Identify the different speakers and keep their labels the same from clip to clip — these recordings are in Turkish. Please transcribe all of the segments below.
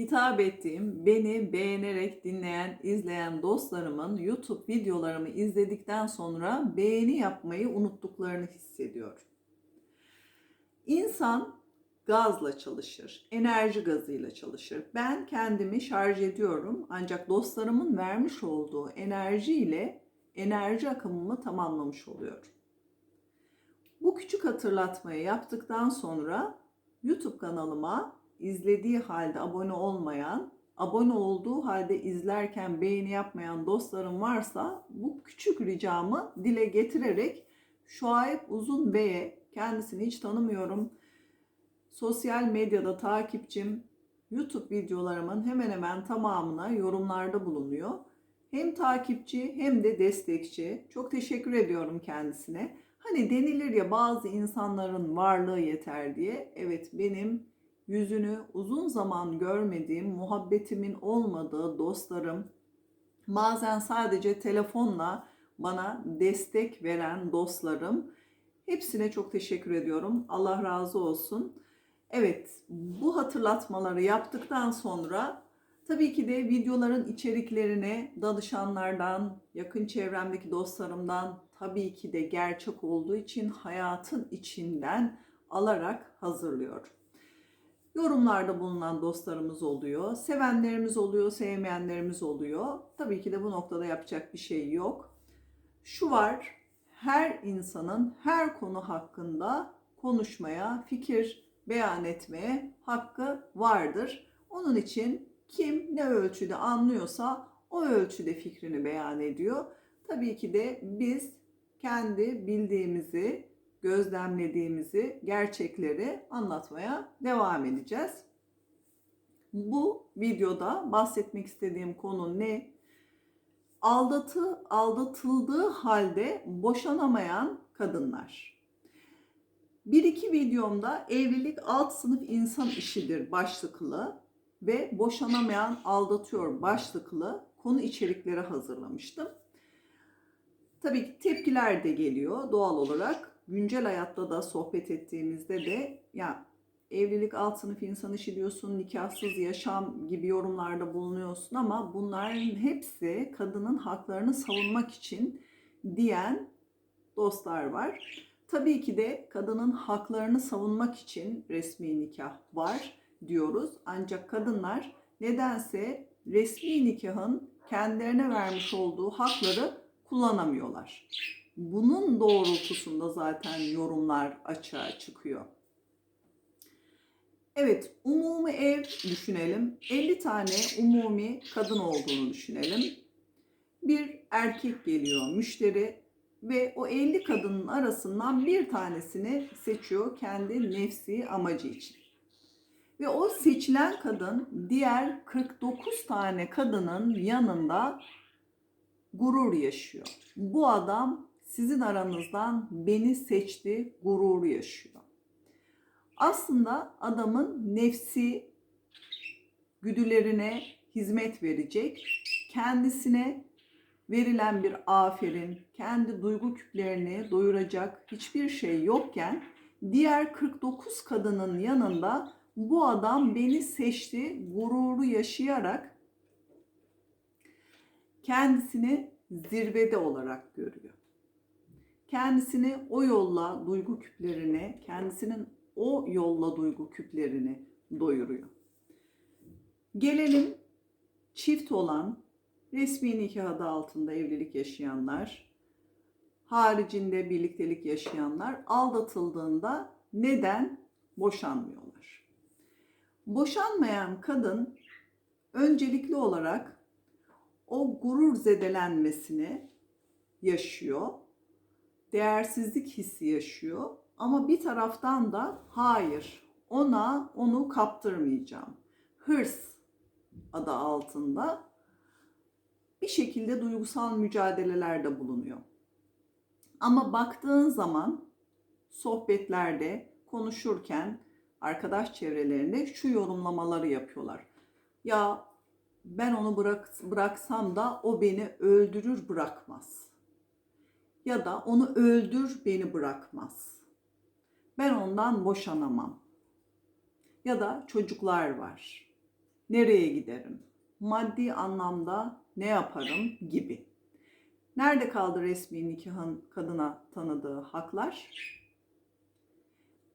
Speaker 1: hitap ettiğim, beni beğenerek dinleyen, izleyen dostlarımın YouTube videolarımı izledikten sonra beğeni yapmayı unuttuklarını hissediyorum. İnsan gazla çalışır, enerji gazıyla çalışır. Ben kendimi şarj ediyorum ancak dostlarımın vermiş olduğu enerjiyle enerji akımımı tamamlamış oluyorum. Bu küçük hatırlatmayı yaptıktan sonra YouTube kanalıma izlediği halde abone olmayan, abone olduğu halde izlerken beğeni yapmayan dostlarım varsa bu küçük ricamı dile getirerek Şuayb Uzun Bey'e kendisini hiç tanımıyorum. Sosyal medyada takipçim, YouTube videolarımın hemen hemen tamamına yorumlarda bulunuyor. Hem takipçi hem de destekçi. Çok teşekkür ediyorum kendisine. Hani denilir ya bazı insanların varlığı yeter diye. Evet benim yüzünü uzun zaman görmediğim, muhabbetimin olmadığı dostlarım, bazen sadece telefonla bana destek veren dostlarım. Hepsine çok teşekkür ediyorum. Allah razı olsun. Evet, bu hatırlatmaları yaptıktan sonra tabii ki de videoların içeriklerine danışanlardan, yakın çevremdeki dostlarımdan tabii ki de gerçek olduğu için hayatın içinden alarak hazırlıyorum. Yorumlarda bulunan dostlarımız oluyor, sevenlerimiz oluyor, sevmeyenlerimiz oluyor. Tabii ki de bu noktada yapacak bir şey yok. Şu var, her insanın her konu hakkında konuşmaya, fikir beyan etmeye hakkı vardır. Onun için kim ne ölçüde anlıyorsa o ölçüde fikrini beyan ediyor. Tabii ki de biz kendi bildiğimizi, gözlemlediğimizi, gerçekleri anlatmaya devam edeceğiz. Bu videoda bahsetmek istediğim konu ne? Aldatı, aldatıldığı halde boşanamayan kadınlar. Bir iki videomda evlilik alt sınıf insan işidir başlıklı ve boşanamayan aldatıyor başlıklı konu içerikleri hazırlamıştım. Tabii ki tepkiler de geliyor doğal olarak. Güncel hayatta da sohbet ettiğimizde de ya evlilik alt sınıf insan işi diyorsun, nikahsız yaşam gibi yorumlarda bulunuyorsun ama bunların hepsi kadının haklarını savunmak için diyen dostlar var. Tabii ki de kadının haklarını savunmak için resmi nikah var diyoruz. Ancak kadınlar nedense resmi nikahın kendilerine vermiş olduğu hakları kullanamıyorlar. Bunun doğrultusunda zaten yorumlar açığa çıkıyor. Evet, umumi ev düşünelim. 50 tane umumi kadın olduğunu düşünelim. Bir erkek geliyor, müşteri ve o 50 kadının arasından bir tanesini seçiyor kendi nefsi amacı için. Ve o seçilen kadın diğer 49 tane kadının yanında gurur yaşıyor. Bu adam sizin aranızdan beni seçti, gurur yaşıyor. Aslında adamın nefsi güdülerine hizmet verecek, kendisine verilen bir aferin, kendi duygu küplerini doyuracak hiçbir şey yokken diğer 49 kadının yanında bu adam beni seçti gururu yaşayarak kendisini zirvede olarak görüyor. Kendisini o yolla duygu küplerini, kendisinin o yolla duygu küplerini doyuruyor. Gelelim çift olan resmi nikah adı altında evlilik yaşayanlar, haricinde birliktelik yaşayanlar aldatıldığında neden boşanmıyorlar? Boşanmayan kadın öncelikli olarak o gurur zedelenmesini yaşıyor. Değersizlik hissi yaşıyor. Ama bir taraftan da hayır ona onu kaptırmayacağım. Hırs adı altında bir şekilde duygusal mücadelelerde bulunuyor. Ama baktığın zaman sohbetlerde konuşurken arkadaş çevrelerinde şu yorumlamaları yapıyorlar. Ya ben onu bırak, bıraksam da o beni öldürür bırakmaz. Ya da onu öldür beni bırakmaz. Ben ondan boşanamam. Ya da çocuklar var. nereye giderim, maddi anlamda ne yaparım gibi. Nerede kaldı resmi nikahın kadına tanıdığı haklar?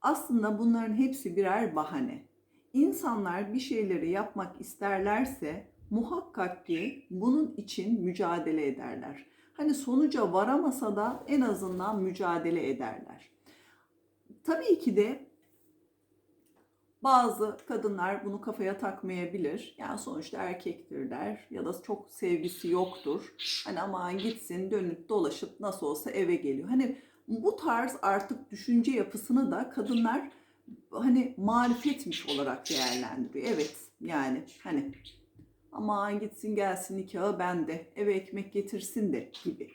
Speaker 1: Aslında bunların hepsi birer bahane. İnsanlar bir şeyleri yapmak isterlerse muhakkak ki bunun için mücadele ederler. Hani sonuca varamasa da en azından mücadele ederler. Tabii ki de bazı kadınlar bunu kafaya takmayabilir. Yani sonuçta erkektir der ya da çok sevgisi yoktur. Hani aman gitsin dönüp dolaşıp nasıl olsa eve geliyor. Hani bu tarz artık düşünce yapısını da kadınlar hani marifetmiş olarak değerlendiriyor. Evet yani hani aman gitsin gelsin nikahı bende eve ekmek getirsin de gibi.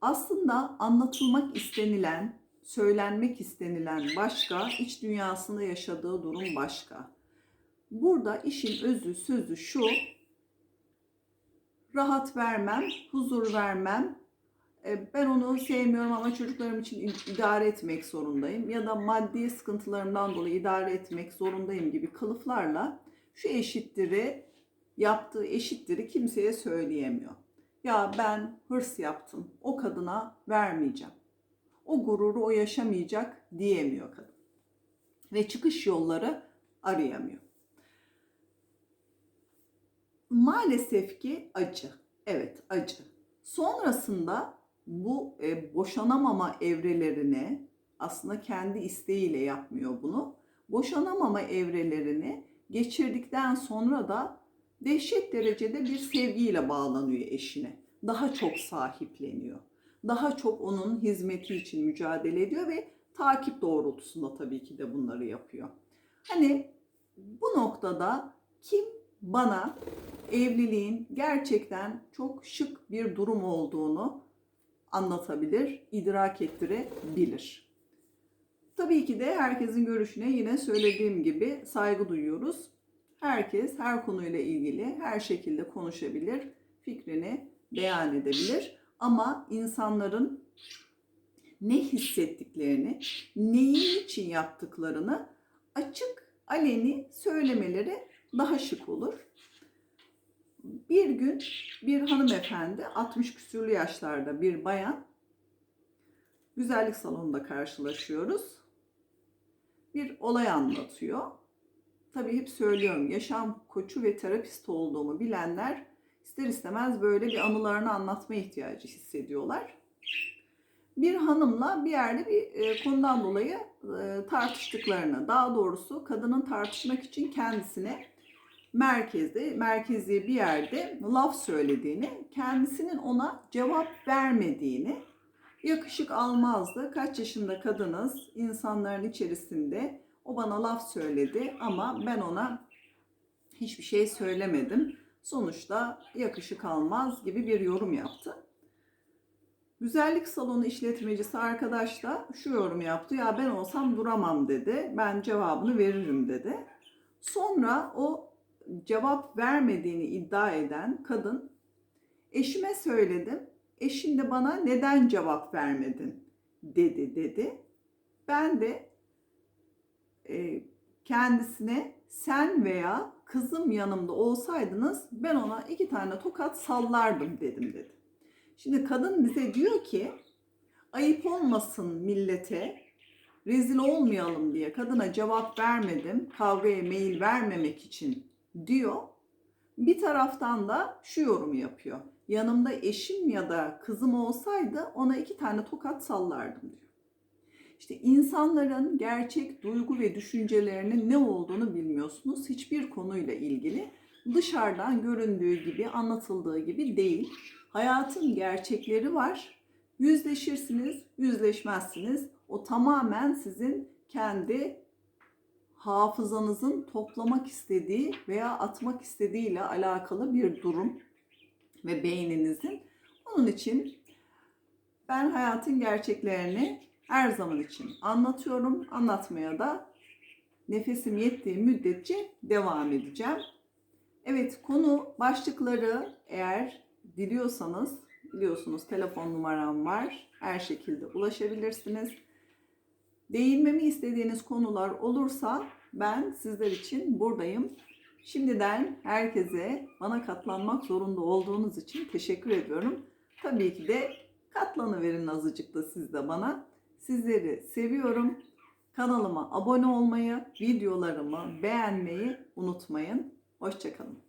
Speaker 1: Aslında anlatılmak istenilen, söylenmek istenilen başka, iç dünyasında yaşadığı durum başka. Burada işin özü, sözü şu, rahat vermem, huzur vermem, e, ben onu sevmiyorum ama çocuklarım için idare etmek zorundayım ya da maddi sıkıntılarımdan dolayı idare etmek zorundayım gibi kılıflarla şu eşittiri yaptığı eşittiri kimseye söyleyemiyor. Ya ben hırs yaptım. O kadına vermeyeceğim. O gururu o yaşamayacak diyemiyor kadın. Ve çıkış yolları arayamıyor. Maalesef ki acı. Evet acı. Sonrasında bu e, boşanamama evrelerine aslında kendi isteğiyle yapmıyor bunu. Boşanamama evrelerini geçirdikten sonra da dehşet derecede bir sevgiyle bağlanıyor eşine. Daha çok sahipleniyor. Daha çok onun hizmeti için mücadele ediyor ve takip doğrultusunda tabii ki de bunları yapıyor. Hani bu noktada kim bana evliliğin gerçekten çok şık bir durum olduğunu anlatabilir, idrak ettirebilir. Tabii ki de herkesin görüşüne yine söylediğim gibi saygı duyuyoruz. Herkes her konuyla ilgili her şekilde konuşabilir, fikrini beyan edebilir. Ama insanların ne hissettiklerini, neyin için yaptıklarını açık, aleni söylemeleri daha şık olur. Bir gün bir hanımefendi 60 küsürlü yaşlarda bir bayan güzellik salonunda karşılaşıyoruz. Bir olay anlatıyor. Tabii hep söylüyorum yaşam koçu ve terapist olduğumu bilenler ister istemez böyle bir anılarını anlatma ihtiyacı hissediyorlar. Bir hanımla bir yerde bir e, konudan dolayı e, tartıştıklarını, daha doğrusu kadının tartışmak için kendisine merkezde, merkezi bir yerde laf söylediğini, kendisinin ona cevap vermediğini, yakışık almazdı. Kaç yaşında kadınız, insanların içerisinde o bana laf söyledi ama ben ona hiçbir şey söylemedim. Sonuçta yakışık almaz gibi bir yorum yaptı. Güzellik salonu işletmecisi arkadaş da şu yorum yaptı. Ya ben olsam duramam dedi. Ben cevabını veririm dedi. Sonra o cevap vermediğini iddia eden kadın eşime söyledim. Eşin de bana neden cevap vermedin dedi dedi. Ben de e, kendisine sen veya kızım yanımda olsaydınız ben ona iki tane tokat sallardım dedim dedi. Şimdi kadın bize diyor ki ayıp olmasın millete rezil olmayalım diye kadına cevap vermedim kavgaya meyil vermemek için diyor. Bir taraftan da şu yorumu yapıyor. Yanımda eşim ya da kızım olsaydı ona iki tane tokat sallardım diyor. İşte insanların gerçek duygu ve düşüncelerinin ne olduğunu bilmiyorsunuz. Hiçbir konuyla ilgili dışarıdan göründüğü gibi, anlatıldığı gibi değil. Hayatın gerçekleri var. Yüzleşirsiniz, yüzleşmezsiniz. O tamamen sizin kendi hafızanızın toplamak istediği veya atmak istediği ile alakalı bir durum ve beyninizin. Onun için ben hayatın gerçeklerini her zaman için anlatıyorum. Anlatmaya da nefesim yettiği müddetçe devam edeceğim. Evet konu başlıkları eğer diliyorsanız biliyorsunuz telefon numaram var. Her şekilde ulaşabilirsiniz. Değinmemi istediğiniz konular olursa Ben sizler için buradayım. Şimdiden herkese bana katlanmak zorunda olduğunuz için teşekkür ediyorum. Tabii ki de katlanıverin azıcık da siz de bana. Sizleri seviyorum. Kanalıma abone olmayı, videolarımı beğenmeyi unutmayın. Hoşçakalın.